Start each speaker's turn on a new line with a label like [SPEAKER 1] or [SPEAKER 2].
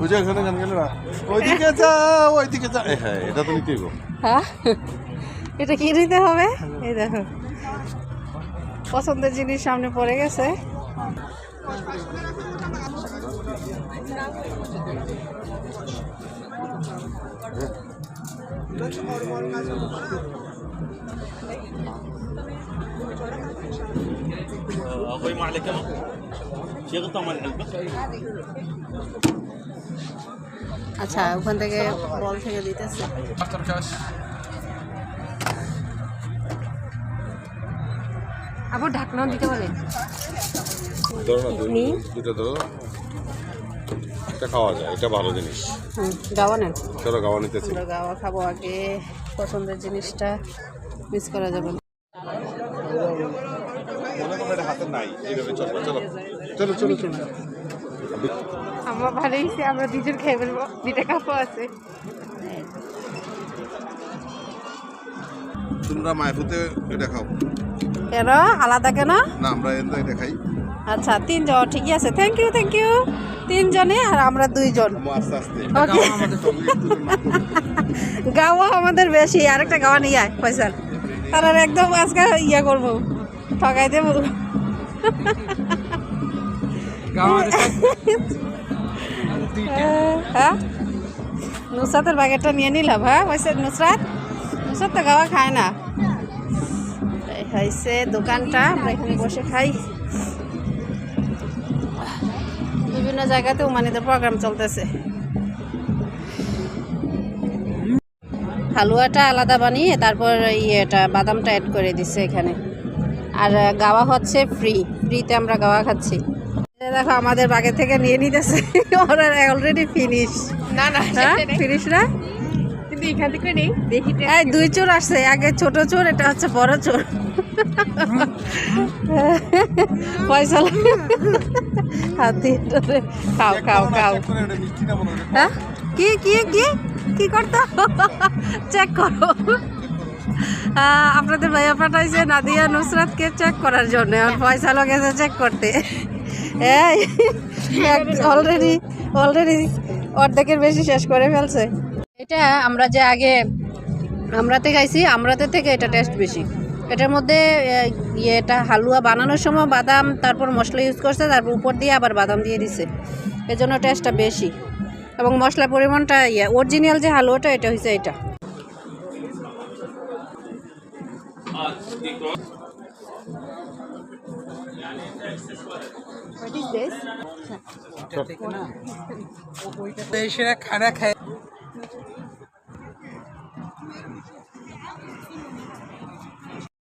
[SPEAKER 1] ওই যে ওখানে গান গেল না ওইদিকে যা ওইদিকে যা এ হ্যাঁ এটা তো নিতেই গো
[SPEAKER 2] হ্যাঁ এটা কি নিতে হবে এই দেখো পছন্দের জিনিস সামনে পড়ে গেছে
[SPEAKER 3] اخوي ما عليك شيخ طمن علبه
[SPEAKER 2] আচ্ছা ওখান থেকে বল থেকে দিতেছে। আবার ঢাকনাও দিতে পারে?
[SPEAKER 1] ধরো না দুই দুটো এটা খাওয়া যায় এটা ভালো জিনিস।
[SPEAKER 2] গাওয়া নেন।
[SPEAKER 1] চলো গাওয়া নিতেছি।
[SPEAKER 2] গাওয়া খাব আগে পছন্দের জিনিসটা মিস করা যাবে না।
[SPEAKER 1] করো এটা হাতে নাই এইভাবে চলো চলো। চলো চলো চলো।
[SPEAKER 2] আমার ভালো হয়েছে আমরা দুজন খেয়ে ফেলব। দুইটা কাপও আছে।
[SPEAKER 1] তোমরা মায়ফুতে এটা খাও।
[SPEAKER 2] কেন? আলাদা কেন?
[SPEAKER 1] না আমরা এনদা এটা খাই।
[SPEAKER 2] আচ্ছা তিনজন ঠিকই আছে। থ্যাংক ইউ থ্যাংক ইউ তিনজনে আর আমরা দুইজন। গাওয়া আমাদের বেশি আরেকটা গাওয়া নিয়ে আয় পয়সার তার আর একদম আজকে ইয়ে করব ঠকাই দেবো। হ্যাঁ? নুসরাতের বাগেরটা নিয়ে নিলাম হ্যাঁ? হয়েছে নুসরাত নুসরাত তো গাওয়া খায় না। হয়েছে দোকানটা, আমরা এখানে বসে খাই। বিভিন্ন জায়গাতেও মানিদের প্রোগ্রাম চলতেছে। হালুয়াটা আলাদা বানিয়ে তারপর ইয়েটা বাদামটা অ্যাড করে দিছে এখানে। আর গাওয়া হচ্ছে ফ্রি ফ্রিতে আমরা গাওয়া খাচ্ছি। দেখো আমাদের বাগে থেকে নিয়ে নিতেছে। ওরা অলরেডি ফিনিশ
[SPEAKER 4] না না
[SPEAKER 2] হ্যাঁ? ফিনিশ না?
[SPEAKER 4] কিন্তু এখান থেকে নেই। দেখি
[SPEAKER 2] এই দুই চোর আসছে আগে ছোট চোর এটা হচ্ছে বড় চোর। পয়সা লাগে। হাত খাও খাও খাও। হ্যাঁ? কি কি কি? কি করতো? চেক করো। আহ, আপনাদের ভাইয়া পাঠাইছে নাদিয়া নুসরাতকে চেক করার জন্য। আর পয়সা লগেছে চেক করতে। এই অলরেডি অলরেডি অর্ধেকের বেশি শেষ করে ফেলছে। এটা আমরা যে আগে আমরাতে খাইছি আমরাতে থেকে এটা টেস্ট বেশি। এটার মধ্যে আহ, ইয়েটা হালুয়া বানানোর সময় বাদাম তারপর মশলা ইউজ করছে তারপর উপর দিয়ে আবার বাদাম দিয়ে দিছে। এজন্য টেস্টটা বেশি। এবং মশলার পরিমাণটা ইয়ে অরিজিনাল যে হালুয়াটা এটা হয়েছে এটা।
[SPEAKER 5] দেশেরা খানা খায়।